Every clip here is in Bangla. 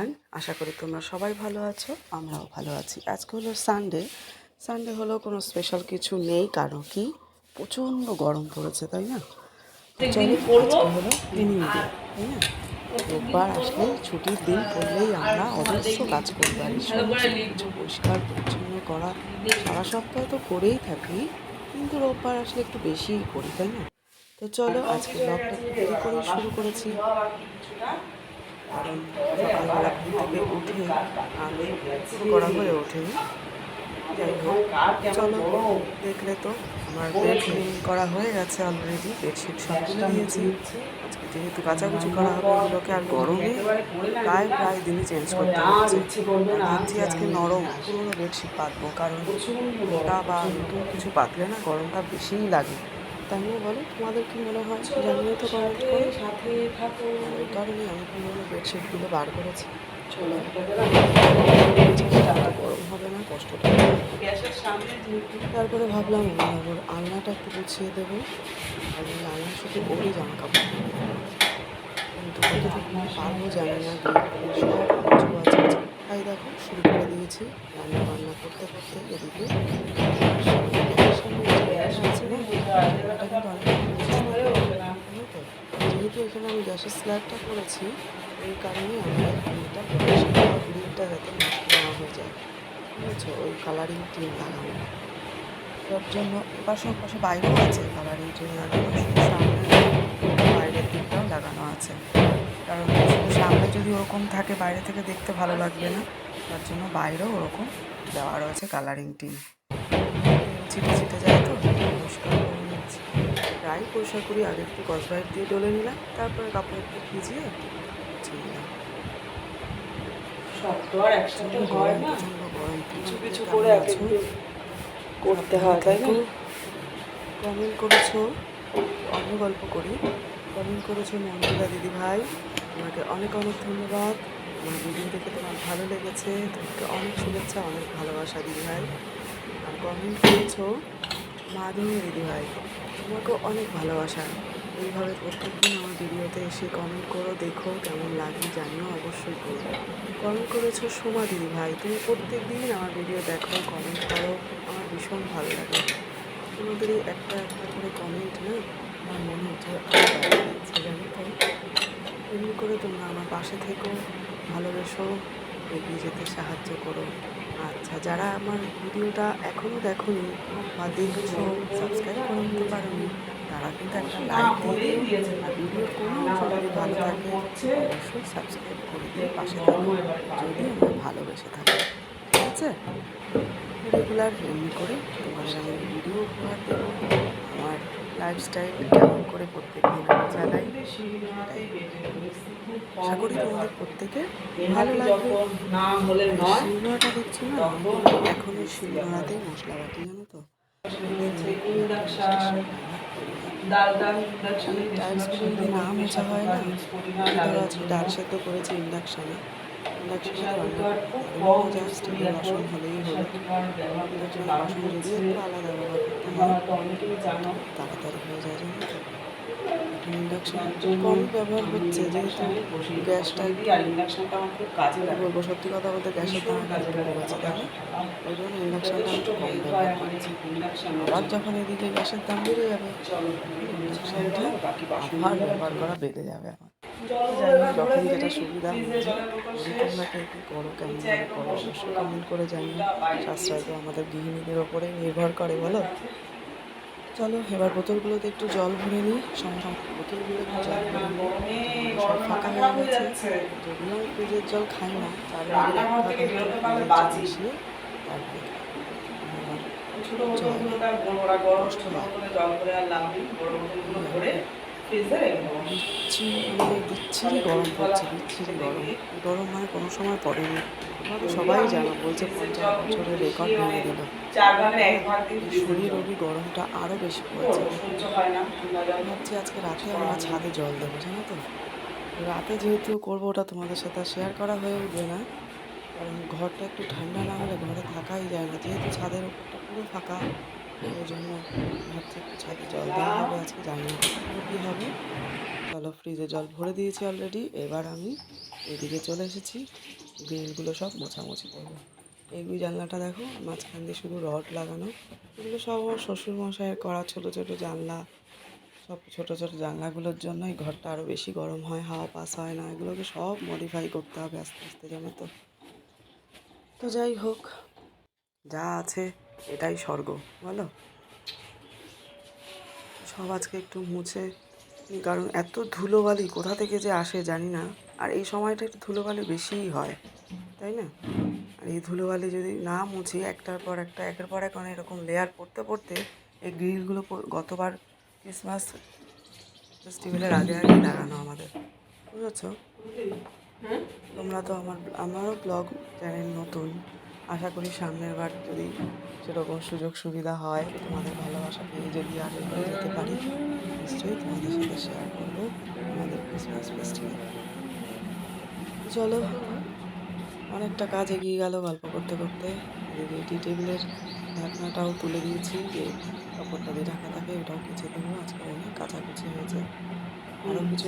এভরিওয়ান আশা করি তোমরা সবাই ভালো আছো আমরাও ভালো আছি। আজকে হলো সানডে সানডে হলো কোনো স্পেশাল কিছু নেই কারণ কি? প্রচণ্ড গরম পড়েছে তাই না? হলো ক্লিনিং ডে তাই না? রোববার আসলে ছুটির দিন পড়লেই আমরা অজস্র কাজ করি বাড়ির কিছু পরিষ্কার পরিচ্ছন্ন করা সারা সপ্তাহে তো করেই থাকি কিন্তু রোববার আসলে একটু বেশিই করি তাই না? তো চলো আজকে ব্লগটা একটু দেরি করে শুরু করেছি। কারণ সকালবেলা ঘুম থেকে উঠে আমি শুরু করা হয়ে ওঠেনি। যাই হোক, চলো, দেখলে তো আমার বেড ক্লিন করা হয়ে গেছে অলরেডি বেডশিট সব তুলে দিয়েছি আজকে যেহেতু কাচাকুচি করা হবে ওগুলোকে আর গরমে প্রায় প্রায় দিনই চেঞ্জ করতে হচ্ছে। ভাবছি আজকে নরম, পুরোনো বেডশিট পাতবো, কারণ মোটা বা নতুন কিছু পাতলে না গরমটা বেশিই লাগে। তাই বলো তোমাদের কি মনে হয় জানিয়ে তো কমেন্ট করে। সাথে থাকো কারণে আমি পুরোনো বেডশিটগুলো বার করেছি। চলো গরম হবে না কষ্ট তারপরে ভাবলাম ওর আলনাটা একটু গুছিয়ে দেবো। আর ওই আলনা শুধু ওরই জামা কাপড় কিন্তু কতটুকু পারব জানি না সব কিছু আছে তাই দেখো শুরু করে দিয়েছি রান্না বান্না করতে করতে এদিকে। যেহেতু এখানে আমি গ্যাসের স্ল্যাবটা করেছি, এই কারণে আমার গ্রিলটা গ্রিলটা যাতে নষ্ট না হয়ে যায়। বুঝেছ ওই কালারিং টিন লাগানো তার জন্য পাশে পাশে বাইরেও আছে কালারিং টিন লাগানো সামনে বাইরের দিকটাও লাগানো আছে। কারণ সামনে যদি ওরকম থাকে বাইরে থেকে দেখতে ভালো লাগবে না, তার জন্য বাইরেও ওরকম দেওয়া রয়েছে কালারিং টিন ছিটে ছিটে যায় তো? প্রায় পরিষ্কার করি আগে একটু কসবাইট দিয়ে ডলে নিলাম তারপরে কাপড় একটু ভিজিয়ে নিলাম সব তো আর একসাথে হয় না। কিছু কিছু করে এক করতে হয় তাই না? কমেন্ট করেছ অনেক গল্প করি। কমেন্ট করেছ মন্দিরা দিদি ভাই তোমাকে অনেক অনেক ধন্যবাদ। আমার ভিডিও দেখে তোমার ভালো লেগেছে তোমাকে অনেক শুভেচ্ছা অনেক ভালোবাসা দিদি ভাই আর কমেন্ট করেছ মাধবী দিদি ভাই তোমাকেও অনেক ভালোবাসা। এইভাবে প্রত্যেকদিন আমার ভিডিওতে এসে কমেন্ট করো, দেখো কেমন লাগে, জানিও অবশ্যই করো। কমেন্ট করেছ সোমা দিদি ভাই, তুমি প্রত্যেক দিন আমার ভিডিও দেখো কমেন্ট করো, আমার ভীষণ ভালো লাগে। তোমাদেরই একটা একটা করে কমেন্ট না, আমার মনে হচ্ছে এমনি করে তোমরা আমার পাশে থেকো, ভালোবেসো, এগিয়ে যেতে সাহায্য করো। আচ্ছা যারা আমার ভিডিওটা এখনও দেখনি বা দেখছ সাবস্ক্রাইব করে নিতে পারোনি, তারা কিন্তু একটা লাইক দিয়ে আর ভিডিওর কোনো যদি ভালো থাকে, অবশ্যই সাবস্ক্রাইব করে দিয়ে পাশে থাকো, যদি আমার ভালোবেসে থাকি। ঠিক আছে? রেগুলার এমনি করে তোমাদের আমি ভিডিও উপহার দেবো লাইফস্টাইল কেমন করে প্রত্যেক দিন আমি চালাই? আশা করি তোমাদের প্রত্যেকে ভালো লাগবে। শিলনোড়াটা দেখছ না? এখন ওই শিলনোড়াতেই মশলা বাটি জানো তো? ইন্ডাকশন ডাল হয় সেদ্ধ করেছি ইন্ডাকশানে। জাস্ট বাসন হলেই হলো বাসন যদি একটু আলাদা ব্যবহার করতে হয় তো অনেকেই জানো তাড়াতাড়ি হয়ে যায় কম ব্যবহার হচ্ছে যেহেতু গ্যাসটা বলব সত্যি কথা বলতে গ্যাসের দাম একটু কমে গেছে। তাই ওই জন্য ইন্ডাকশানটা একটু কম ব্যবহার করছি যখন এদিকে গ্যাসের দাম বেড়ে যাবে আবার ব্যবহার করা বেড়ে যাবে আমার যাই যখন যেটা সুবিধা হচ্ছে যদি তোমরা কেউ কি করো কেমন করো অবশ্যই কমেন্ট করে জানি, সাশ্রয় তো আমাদের গৃহিণীদের ওপরে নির্ভর করে, বলো চলো, এবার বোতলগুলোতে একটু জল ভরে নিই, সঙ্গে সঙ্গে বোতলগুলো জল ভরে নিই সব ফাঁকা হয়ে গেছে, যদিও ফ্রিজের জল খাই না, তার বাইরে তারপরে খাই। এবার ছোট বোতলগুলোটা বড়রা গরম ছোট বোতলে জল করে আর লাভ বড় বোতলগুলো ভরে বিচ্ছিরি গরম পড়ছে, বিচ্ছিরি গরম। গরম মানে কোনো সময় পড়েনি। সবাই জানো, বলছে পঞ্চাশ বছরের রেকর্ড দিয়ে এই শরীর অবধি গরমটা আরও বেশি পড়ছে। হয় ভাবছি আজকে রাতে আমরা ছাদে জল দেবো, জানো তো? রাতে যেহেতু করব, ওটা তোমাদের সাথে শেয়ার করা হয়ে উঠবে না। কারণ ঘরটা একটু ঠান্ডা না হলে ঘরে থাকাই যায় না। যেহেতু ছাদের উপরটা পুরো ফাঁকা ওই জন্য একটু ছাদে জল দেওয়া হবে আজকে জানি না কী হবে। চলো ফ্রিজে জল ভরে দিয়েছি অলরেডি এবার আমি এদিকে চলে এসেছি, গ্রিলগুলো সব মোছামুছি করব। এই জানলাটা দেখো, মাঝখান দিয়ে শুধু রড লাগানো। এগুলো সব আমার শ্বশুর মশাইয়ের করা ছোটো ছোটো জানলা, সব ছোটো ছোটো জানলাগুলোর জন্য এই ঘরটা আরও বেশি গরম হয়, হাওয়া পাস হয় না, এগুলোকে সব মডিফাই করতে হবে আস্তে আস্তে জানো তো। তো যাই হোক, যা আছে এটাই স্বর্গ বলো? সব আজকে একটু মুছে কারণ এত ধুলোবালি কোথা থেকে যে আসে জানি না। আর এই সময়টা একটু ধুলোবালি বেশিই হয় তাই না? আর এই ধুলোবালি যদি না মুছি একটার পর একটা একের পর এক অনেক এরকম লেয়ার পড়তে পড়তে এই গ্রিলগুলো গতবার ক্রিসমাস ফেস্টিভ্যালের আগে আগে লাগানো আমাদের। বুঝেছ? তোমরা তো আমার আমারও ব্লগ চ্যানেল নতুন। আশা করি সামনের বার যদি সেরকম সুযোগ সুবিধা হয় তোমাদের ভালোবাসা পেয়ে যদি আর এগিয়ে যেতে পারি নিশ্চয়ই তোমাদের সাথে শেয়ার করব আমাদের ক্রিসমাস ফেস্টিভ্যাল চলো অনেকটা কাজ এগিয়ে গেল গল্প করতে করতে। এদিকে টেবিলের ঢাকনাটাও তুলে দিয়েছি যে কাপড়টা দিয়ে ঢাকা থাকে ওটাও কিছু দেবো আজকে অনেক কাছাকুচি হয়েছে। আরও কিছু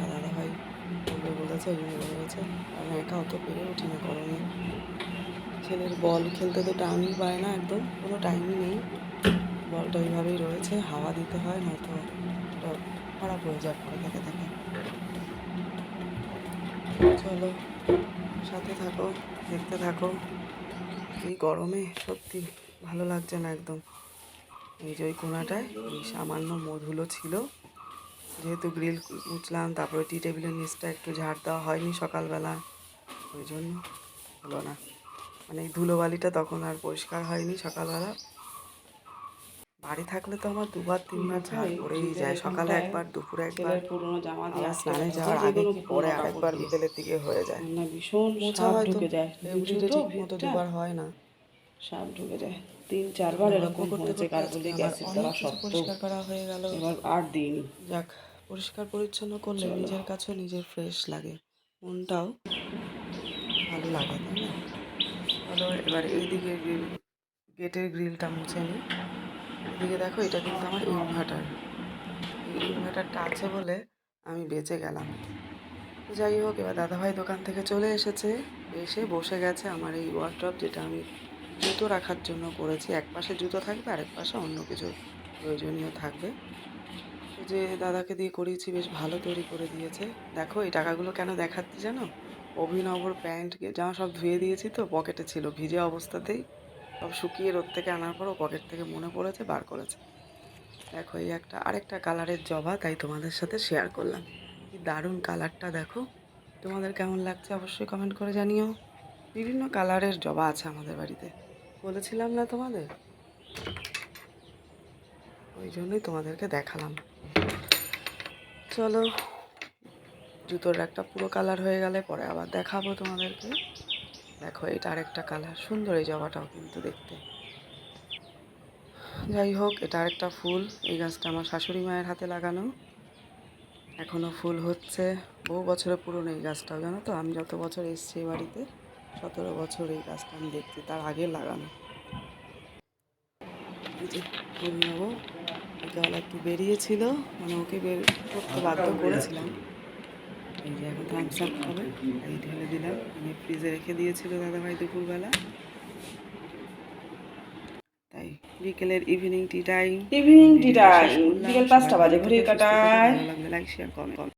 দাদা ভাই বলেছে ওই জন্য বলেছে। আমি একা অত পেরে উঠি না গরমে ছেলের বল খেলতে তো টাইমই পায় না একদম, কোনো টাইমই নেই। বলটা ওইভাবেই রয়েছে, হাওয়া দিতে হয়, নয়তো খারাপ হয়ে যায় পরে থেকে থেকে চলো, সাথে থাকো, দেখতে থাকো। এই গরমে সত্যি ভালো লাগছে না একদম। এই যে ওই কোনাটায়, এই সামান্য মধুলো ছিল। যেহেতু গ্রিল মুছলাম, তারপরে টি টেবিলের নিচটা একটু ঝাড় দেওয়া হয়নি সকালবেলা, ওই জন্য হলো না। মানে এই ধুলোবালিটা তখন আর পরিষ্কার হয়নি সকালবেলা। বাড়ি থাকলে তো আমার দুবার তিনবার ঝাড় পড়েই যায়। সকালে একবার দুপুরে একবার পুরোনো জামা দিয়ে স্নানে যাওয়ার আগে পরে আরেকবার বিকেলের দিকে হয়ে যায়। না ভীষণ মোছা হয়তো ঢুকে যায়। এমনিতে জুতো ঠিক মতো দুবার হয় না। সাপ ঢুকে যায়। তিন চারবার এরকম করতে হয়েছে অ্যাসিড অনেক সত্ত্বেও পরিষ্কার করা হয়ে গেল। এবার আট দিন। যাক পরিষ্কার পরিচ্ছন্ন করলে নিজের কাছেও নিজের ফ্রেশ লাগে। মনটাও ভালো লাগে চলো এবার এইদিকে গেটের গ্রিলটা মুছে নিই। এদিকে দেখো, এটা কিন্তু আমার ইনভার্টার এই ইনভার্টারটা আছে বলে আমি বেঁচে গেলাম। যাই হোক, এবার দাদাভাই দোকান থেকে চলে এসেছে। এসে বসে গেছে আমার এই ওয়ার্ড্রপ যেটা আমি জুতো রাখার জন্য করেছি। এক পাশে জুতো থাকবে, আরেক পাশে অন্য কিছু প্রয়োজনীয় থাকবে। যে দাদাকে দিয়ে করিয়েছি, বেশ ভালো তৈরি করে দিয়েছে। দেখো, এই টাকাগুলো কেন দেখাচ্ছি জানো? অভিনবর প্যান্ট জামা সব ধুয়ে দিয়েছি তো, পকেটে ছিল। ভিজে অবস্থাতেই সব শুকিয়ে রোদ থেকে আনার পর পকেট থেকে মনে পড়েছে, বার করেছে। দেখো, এই একটা, আরেকটা কালারের জবা, তাই তোমাদের সাথে শেয়ার করলাম। কি দারুণ কালারটা, দেখো। তোমাদের কেমন লাগছে অবশ্যই কমেন্ট করে জানিও। বিভিন্ন কালারের জবা আছে আমাদের বাড়িতে। বলেছিলাম না তোমাদের? ওই জন্যই তোমাদেরকে দেখালাম। চলো জুতোর একটা পুরো কালার হয়ে গেলে পরে আবার দেখাবো তোমাদেরকে। দেখো, এটা আরেকটা কালার সুন্দর এই জবাটাও কিন্তু দেখতে। যাই হোক, এটা আরেকটা ফুল। এই গাছটা আমার শাশুড়ি মায়ের হাতে লাগানো। এখনও ফুল হচ্ছে। বহু বছরের পুরনো এই গাছটাও, জানো তো? আমি যত বছর এসছি বাড়িতে, সতেরো বছর এই গাছটা আমি দেখছি, তার আগে লাগানো। ফুল নেব। বিকালে একটু বেরিয়েছিল মানে ওকে বের করতে বাধ্য করেছিলাম। এই যে এখন থামস আপ হবে। এই ঢেলে দিলাম। আমি ফ্রিজে রেখে দিয়েছিল দাদাভাই দুপুরবেলা। তাই বিকেলের evening tea time evening tea time বিকেল পাঁচটা বাজে। ঘুরে কাটায়। Like share comment